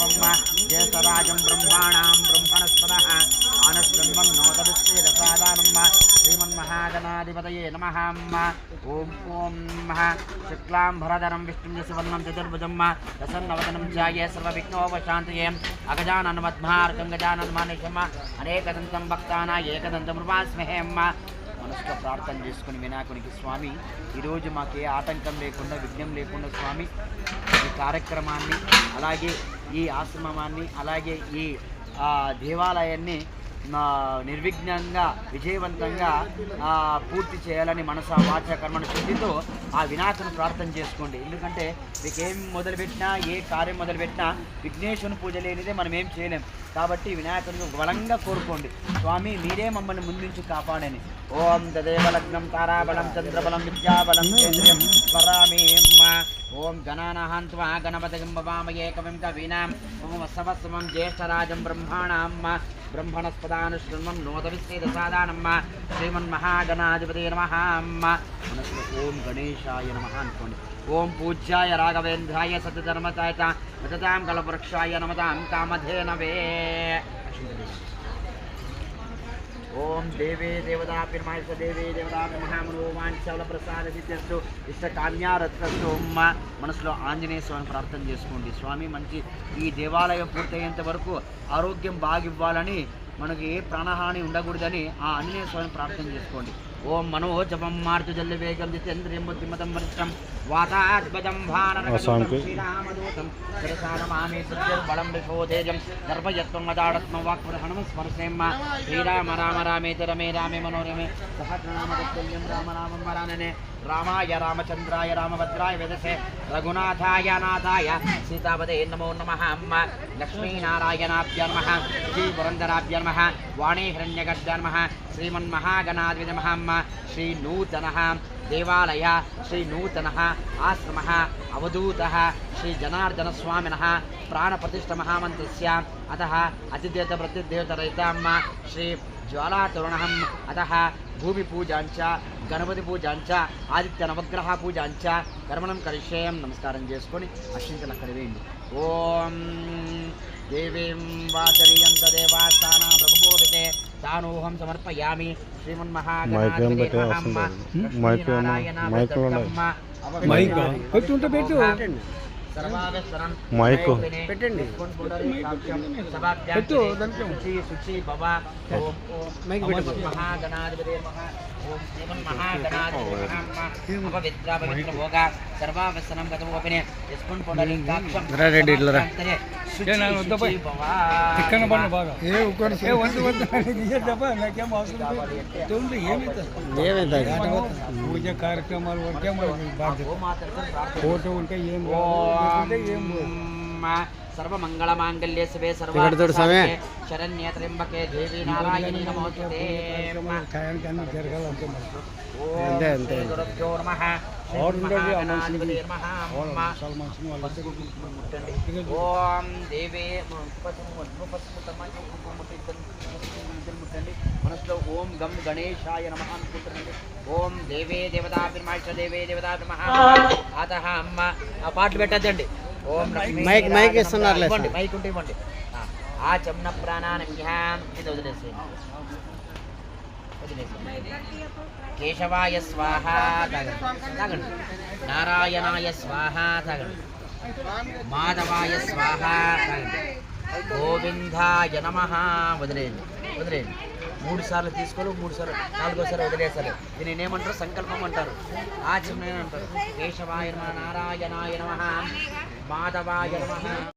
దేవమ్మ జ్యేష్ఠరాజం బ్రహ్మాణాం బ్రహ్మణస్పదః ఆనశ్వన్వం నోదవిశ్వేదసాదానమ్మ శ్రీమన్మహాగణాధిపతయే నమః అమ్మ ఓం ఓం నమః శుక్లాంబరధరం విష్ణుం శివర్ణం చతుర్భుజమ్మ ప్రసన్నవదనం ధ్యాయే సర్వవిఘ్నోపశాంతయే అగజానన్మద్మార్గం గజానన్మానిషమ్మ అనేకదంతం భక్తాన ఏకదంతమృపాస్మహే అమ్మ మనసులో ప్రార్థన చేసుకుని వినాయకునికి స్వామి ఈరోజు మాకు ఏ ఆటంకం లేకుండా విఘ్నం లేకుండా స్వామి ఈ కార్యక్రమాన్ని అలాగే ఈ ఆశ్రమాన్ని అలాగే ఈ దేవాలయాన్ని నిర్విఘ్నంగా విజయవంతంగా పూర్తి చేయాలని మనస వాచ కర్మను శుద్ధితో ఆ వినాయకుని ప్రార్థన చేసుకోండి. ఎందుకంటే మీకు ఏం మొదలుపెట్టినా ఏ కార్యం మొదలుపెట్టినా విఘ్నేశ్వరుని పూజ లేనిదే మనం ఏం చేయలేం. కాబట్టి వినాయకుని బలంగా కోరుకోండి. స్వామి మీరే మమ్మల్ని ముందుంచి కాపాడని ఓం తదేవలగ్నం తారాబలం చంద్రబలం విద్యాబలం కేంద్రియం ఓం గణానహాంత్వా గణపతిం భవామయే కవిం కవీనాం ఓం సవస్వం జ్యేష్ఠరాజం బ్రహ్మాణాం. బ్రహ్మణస్పదానుశృణ్వం నోదవిశ్వేదసాదానమ్మ శ్రీమన్మహాగణాధిపతి నమ మనసులో ఓం గణేశాయ నమ అనుకోండి ఓం పూజ్యాయ రాఘవేంద్రాయ సతధర్మతాయ మతతాం కలవృక్షాయ నమతాం కామధేనవే ఓం దేవే దేవతాపి నమాయ దేవే దేవతాపి మహామనో వాంఛల ప్రసాద సిద్ధిస్తు ఇష్ట కామ్యారత్నస్తు ఓం మనసులో ఆంజనేయ స్వామిని ప్రార్థన చేసుకోండి. స్వామి మంచి ఈ దేవాలయం పూర్తయ్యేంత వరకు ఆరోగ్యం బాగివ్వాలని మనకి ఏ ప్రాణహాని ఉండకూడదని ఆ ఆంజనేయ స్వామిని ప్రార్థన చేసుకోండి. ఓం మనోజపం మార్తు జల్లి వేగం జితేంద్రియం బుద్ధిమతం వరిష్టం. వాతాత్మజం స్వామికి. భానరకం శిరసానమామి బలం విశోధేజం గర్భయత్వం మదాడత్మ వాక్పదహనం స్మరసేమ్మ. శ్రీరామ రామ రామేతి రమే రామే మనోరమే. సహస్రనామతుల్యం రామ రామం వరాననే. రామాయ రామచంద్రాయ రామభద్రాయ వేదసే. రఘునాథాయ నాథాయ సీతాపదే నమో నమ అమ్మ. లక్ష్మీనారాయణాభ్య నమ. శ్రీ పురంధరాభ్య నమ. వాణీ నమ శ్రీ నూతన దేవాలయ శ్రీ నూతన ఆశ్రమ అవధూత శ్రీ జనార్దన స్వామిన ప్రాణప్రతిష్ఠ మహామంత్రస్య అత అతిదేవత ప్రతిదేవతరహితమ్మ శ్రీ జ్వాలాతరుణం అత భూమి పూజాంచ గణపతి పూజాంచ ఆదిత్య నవగ్రహ పూజాంచ. కర్మణం కరిషేయం నమస్కారం చేసుకొని అక్షింతలు అక్కడ వేయండి ఓం దేవీం వాచనీయంత తదేవాస్థాన బ్రహ్మోదితే తానోహం సమర్పయామి మైక్. పెట్టండి పెట్టు, మైక్ పెట్టు. మహాగణాధిపతి ఓం శ్రీమన్ మహాగణాధిపతి నమః అపవిత్ర పవిత్ర భోగ సర్వావసనం గతమోపినే యస్మిన్ పుండరీకాక్షం రెడ్డి, చిక్కన బండి బాగా. ఏ ఒక్కడు ఏ వద్దు వద్దు. తీసేద్దాపా నాకేం అవసరం ఏమవుతుంది పూజ కార్యక్రమాలు వరకే మనకి బాధ్యత? ఫోటో ఉంటే ఏం ఓం ఉంటే ఏం సర్వమంగళమాంగళ్యే శివే స్వామి. శరణ్య త్ర్యంబకే దేవి నారాయణి నమోస్తుతే ఓం దేవే ముట్టండి మనసులో ఓం గం గణేశాయ నమ అనుకుంటున్నాండి ఓం దేవే దేవతాభిర్మాష దేవే దేవతాభిర్మహ. అత అమ్మ. ఆ పాటలు పెట్టద్దండి. మైక్- మైక్ ఇవ్వండి సార్. మైక్ ఉంటే ఇవ్వండి. ఆ, చమ్న ప్రాణానం ఇది వదిలేసేయండి. కేశవాయ స్వాహ తాగండి. నారాయణాయ స్వాహ తాగండి. మాధవాయ స్వాహ తాగండి. గోవిందాయ నమ. వదిలేయండి. వదిలేయండి. మూడు సార్లు తీసుకోవాలి మూడు సార్లు నాలుగోసారి వదిలేసారు దీని ఏమంటారు సంకల్పం అంటారు. ఆచరణ అంటారు కేశవాయ నమ. నారాయణాయ నమ మాధవాయ నమ